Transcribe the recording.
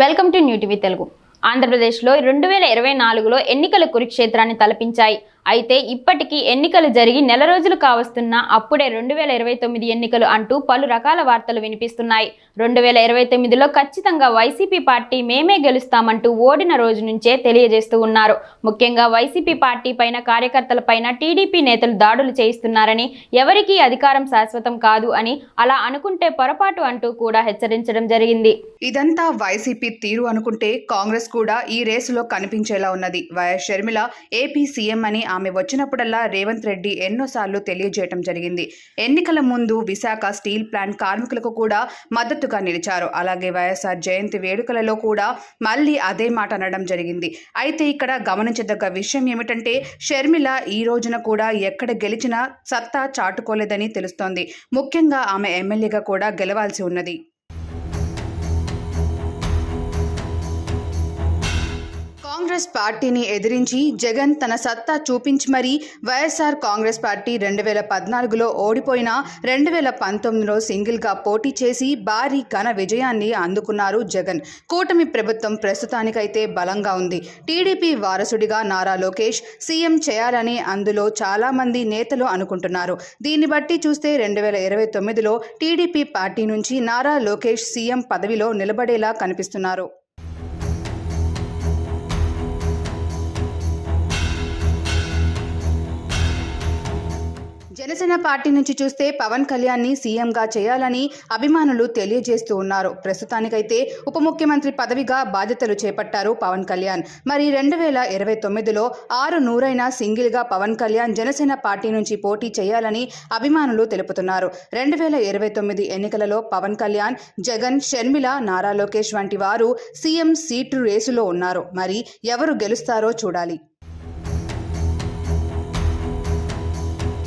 Welcome to new TV Telugu. ఆంధ్రప్రదేశ్లో రెండు వేల ఇరవై నాలుగులో ఎన్నికల కురుక్షేత్రాన్ని తలపించాయి అయితే ఇప్పటికీ ఎన్నికలు జరిగి నెల రోజులు కావస్తున్నా అప్పుడే రెండు వేల ఇరవై తొమ్మిది ఎన్నికలు అంటూ పలు రకాల వార్తలు వినిపిస్తున్నాయి. రెండు వేల ఇరవై తొమ్మిదిలో ఖచ్చితంగా వైసీపీ పార్టీ మేమే గెలుస్తామంటూ ఓడిన రోజు నుంచే తెలియజేస్తూ ఉన్నారు. ముఖ్యంగా వైసీపీ పార్టీ పైన కార్యకర్తల పైన టీడీపీ నేతలు దాడులు చేయిస్తున్నారని ఎవరికీ అధికారం శాశ్వతం కాదు అని అలా అనుకుంటే పొరపాటు అంటూ కూడా హెచ్చరించడం జరిగింది. ఇదంతా వైసీపీ తీరు అనుకుంటే కాంగ్రెస్ కూడా ఈ రేసులో కనిపించేలా ఉన్నది. వైఎస్ షర్మిల ఏపీ సీఎం అని ఆమె వచ్చినప్పుడల్లా రేవంత్ రెడ్డి ఎన్నోసార్లు తెలియజేయటం జరిగింది. ఎన్నికల ముందు విశాఖ స్టీల్ ప్లాంట్ కార్మికులకు కూడా మద్దతుగా నిలిచారు. అలాగే వైఎస్ఆర్ జయంతి వేడుకలలో కూడా మళ్ళీ అదే మాట అనడం జరిగింది. అయితే ఇక్కడ గమనించదగ్గ విషయం ఏమిటంటే షర్మిల ఈ రోజున కూడా ఎక్కడ గెలిచినా సత్తా చాటుకోలేదని తెలుస్తోంది. ముఖ్యంగా ఆమె ఎమ్మెల్యేగా కూడా గెలవాల్సి ఉన్నది. కాంగ్రెస్ పార్టీని ఎదిరించి జగన్ తన సత్తా చూపించి మరీ వైఎస్ఆర్ కాంగ్రెస్ పార్టీ రెండు వేల పద్నాలుగులో ఓడిపోయిన రెండు వేల పంతొమ్మిదిలో సింగిల్గా పోటీ చేసి భారీ ఘన విజయాన్ని అందుకున్నారు జగన్. కూటమి ప్రభుత్వం ప్రస్తుతానికైతే బలంగా ఉంది. టీడీపీ వారసుడిగా నారా లోకేష్ సీఎం చేయాలని అందులో చాలామంది నేతలు అనుకుంటున్నారు. దీన్ని బట్టి చూస్తే రెండు వేల ఇరవై తొమ్మిదిలో టీడీపీ పార్టీ నుంచి నారా లోకేష్ సీఎం పదవిలో నిలబడేలా కనిపిస్తున్నారు. జనసేన పార్టీ నుంచి చూస్తే పవన్ కళ్యాణ్ని సీఎంగా చేయాలని అభిమానులు తెలియజేస్తూ ఉన్నారు. ప్రస్తుతానికైతే ఉప ముఖ్యమంత్రి పదవిగా బాధ్యతలు చేపట్టారు పవన్ కళ్యాణ్. మరి రెండు వేల ఇరవై తొమ్మిదిలో ఆరు నూరైన సింగిల్గా పవన్ కళ్యాణ్ జనసేన పార్టీ నుంచి పోటీ చేయాలని అభిమానులు తెలుపుతున్నారు. రెండు వేల ఇరవై తొమ్మిది ఎన్నికలలో పవన్ కళ్యాణ్ జగన్ షర్మిల నారా లోకేష్ వంటి వారు సీఎం సీటు రేసులో ఉన్నారు. మరి ఎవరు గెలుస్తారో చూడాలి.